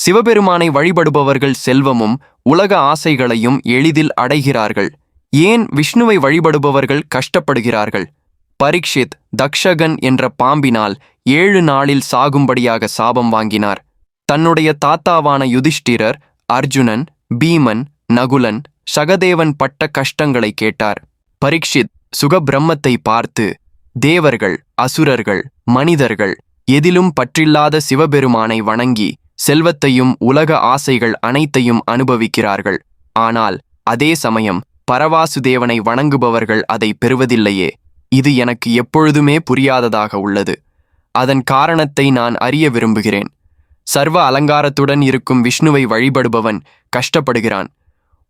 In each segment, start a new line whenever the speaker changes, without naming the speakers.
சிவபெருமானை வழிபடுபவர்கள் செல்வமும் உலக ஆசைகளையும் எளிதில் அடைகிறார்கள். ஏன் விஷ்ணுவை வழிபடுபவர்கள் கஷ்டப்படுகிறார்கள்? பரீட்சித் தக்ஷகன் என்ற பாம்பினால் ஏழு நாளில் சாகும்படியாக சாபம் வாங்கினார். தன்னுடைய தாத்தாவான யுதிஷ்டிரர் அர்ஜுனன் பீமன் நகுலன் சகதேவன் பட்ட கஷ்டங்களை கேட்டார். பரீட்சித் சுகபிரம்மத்தை பார்த்து தேவர்கள் அசுரர்கள் மனிதர்கள் எதிலும் பற்றில்லாத சிவபெருமானை வணங்கி செல்வத்தையும் உலக ஆசைகள் அனைத்தையும் அனுபவிக்கிறார்கள். ஆனால் அதே சமயம் பரவாசுதேவனை வணங்குபவர்கள் அதை பெறுவதில்லையே. இது எனக்கு எப்பொழுதுமே புரியாததாக உள்ளது. அதன் காரணத்தை நான் அறிய விரும்புகிறேன். சர்வ அலங்காரத்துடன் இருக்கும் விஷ்ணுவை வழிபடுபவன் கஷ்டப்படுகிறான்.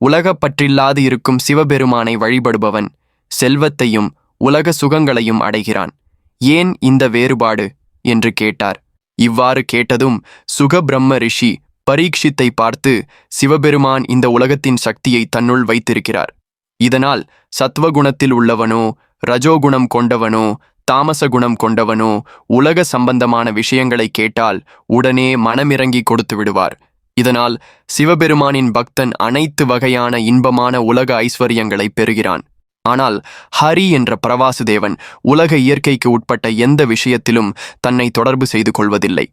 உலகப் பற்றில்லாது இருக்கும் சிவபெருமானை வழிபடுபவன் செல்வத்தையும் உலக சுகங்களையும் அடைகிறான். ஏன் இந்த வேறுபாடு? என்று கேட்டார். இவ்வாறு கேட்டதும் சுகபிரம்ம ரிஷி பரீட்சித்தை பார்த்து சிவபெருமான் இந்த உலகத்தின் சக்தியை தன்னுள் வைத்திருக்கிறார். இதனால் சத்வகுணத்தில் உள்ளவனோ ரஜோகுணம் கொண்டவனோ தாமச குணம் கொண்டவனோ உலக சம்பந்தமான விஷயங்களை கேட்டால் உடனே மனமிறங்கி கொடுத்து விடுவார். இதனால் சிவபெருமானின் பக்தன் அனைத்து வகையான இன்பமான உலக ஐஸ்வர்யங்களை பெறுகிறான். ஆனால் ஹரி என்ற பிரவாசுதேவன் உலக இயற்கைக்கு உட்பட்ட எந்த விஷயத்திலும் தன்னை தொடர்பு செய்து கொள்வதில்லை.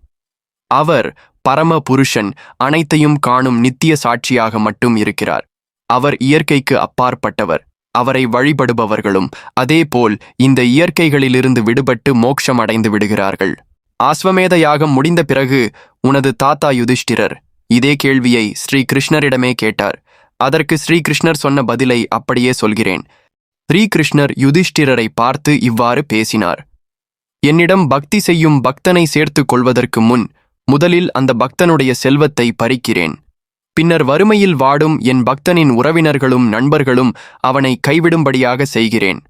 அவர் பரம புருஷன் அனைத்தையும் காணும் நித்திய சாட்சியாக மட்டும் இருக்கிறார். அவர் இயற்கைக்கு அப்பாற்பட்டவர். அவரை வழிபடுபவர்களும் அதேபோல் இந்த இயற்கைகளிலிருந்து விடுபட்டு மோட்சம் அடைந்து விடுகிறார்கள். ஆஸ்வமேத யாகம் முடிந்த பிறகு உனது தாத்தா யுதிஷ்டிரர் இதே கேள்வியை ஸ்ரீ கிருஷ்ணரிடமே கேட்டார். அதற்கு ஸ்ரீகிருஷ்ணர் சொன்ன பதிலை அப்படியே சொல்கிறேன். ஸ்ரீகிருஷ்ணர் யுதிஷ்டிரரை பார்த்து இவ்வாறு பேசினார். என்னிடம் பக்தி செய்யும் பக்தனை சேர்த்துக் கொள்வதற்கு முன் முதலில் அந்த பக்தனுடைய செல்வத்தை பறிக்கிறேன். பின்னர் வறுமையில் வாடும் என் பக்தனின் உறவினர்களும் நண்பர்களும் அவனை கைவிடும்படியாக செய்கிறேன்.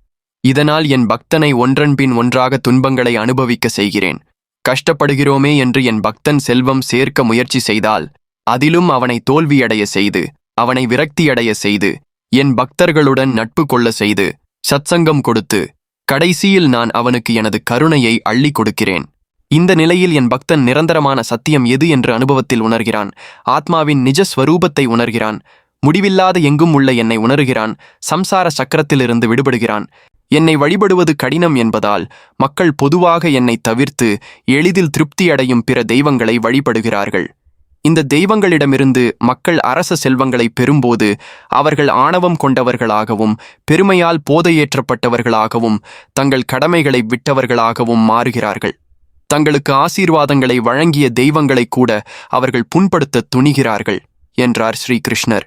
இதனால் என் பக்தனை ஒன்றன்பின் ஒன்றாக துன்பங்களை அனுபவிக்க செய்கிறேன். கஷ்டப்படுகிறோமே என்று என் பக்தன் செல்வம் சேர்க்க முயற்சி செய்தால் அதிலும் அவனை தோல்வியடைய செய்து அவனை விரக்தியடைய செய்து என் பக்தர்களுடன் நட்பு கொள்ள செய்து சத்சங்கம் கொடுத்து கடைசியில் நான் அவனுக்கு எனது கருணையை அள்ளி கொடுக்கிறேன். இந்த நிலையில் என் பக்தன் நிரந்தரமான சத்தியம் எது என்று அனுபவத்தில் உணர்கிறான். ஆத்மாவின் நிஜ ஸ்வரூபத்தை உணர்கிறான். முடிவில்லாத எங்கும் உள்ள என்னை உணர்கிறான். சம்சார சக்கரத்திலிருந்து விடுபடுகிறான். என்னை வழிபடுவது கடினம் என்பதால் மக்கள் பொதுவாக என்னை தவிர்த்து எளிதில் திருப்தியடையும் பிற தெய்வங்களை வழிபடுகிறார்கள். இந்த தெய்வங்களிடமிருந்து மக்கள் அரச செல்வங்களை பெறும்போது அவர்கள் ஆணவம் கொண்டவர்களாகவும் பெருமையால் போதையேற்றப்பட்டவர்களாகவும் தங்கள் கடமைகளை விட்டவர்களாகவும் மாறுகிறார்கள். தங்களுக்கு ஆசீர்வாதங்களை வழங்கிய தெய்வங்களை கூட அவர்கள் புண்படுத்த துணிகிறார்கள் என்றார் ஸ்ரீகிருஷ்ணர்.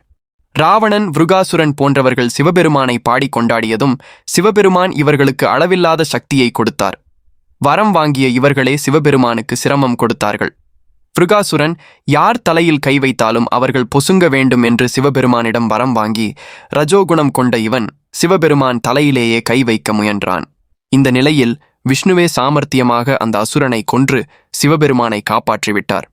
ராவணன் விருகாசுரன் போன்றவர்கள் சிவபெருமானை பாடிக் கொண்டாடியதும் சிவபெருமான் இவர்களுக்கு அளவில்லாத சக்தியை கொடுத்தார். வரம் வாங்கிய இவர்களே சிவபெருமானுக்கு சிரமம் கொடுத்தார்கள். பிருகாசுரன் யார் தலையில் கை வைத்தாலும் அவர்கள் பொசுங்க வேண்டும் என்று சிவபெருமானிடம் வரம் வாங்கி ரஜோகுணம் கொண்ட இவன் சிவபெருமான் தலையிலேயே கை வைக்க முயன்றான். இந்த நிலையில் விஷ்ணுவே சாமர்த்தியமாக அந்த அசுரனை கொன்று சிவபெருமானை காப்பாற்றிவிட்டார்.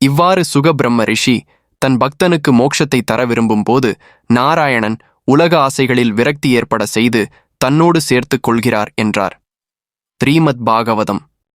இவ்வாறு சுகபிரம்ம ரிஷி தன் பக்தனுக்கு மோட்சத்தை தர விரும்பும் போது நாராயணன் உலக ஆசைகளில் விரக்தி ஏற்பட செய்து தன்னோடு சேர்த்துக் கொள்கிறார் என்றார். ஸ்ரீமத் பாகவதம்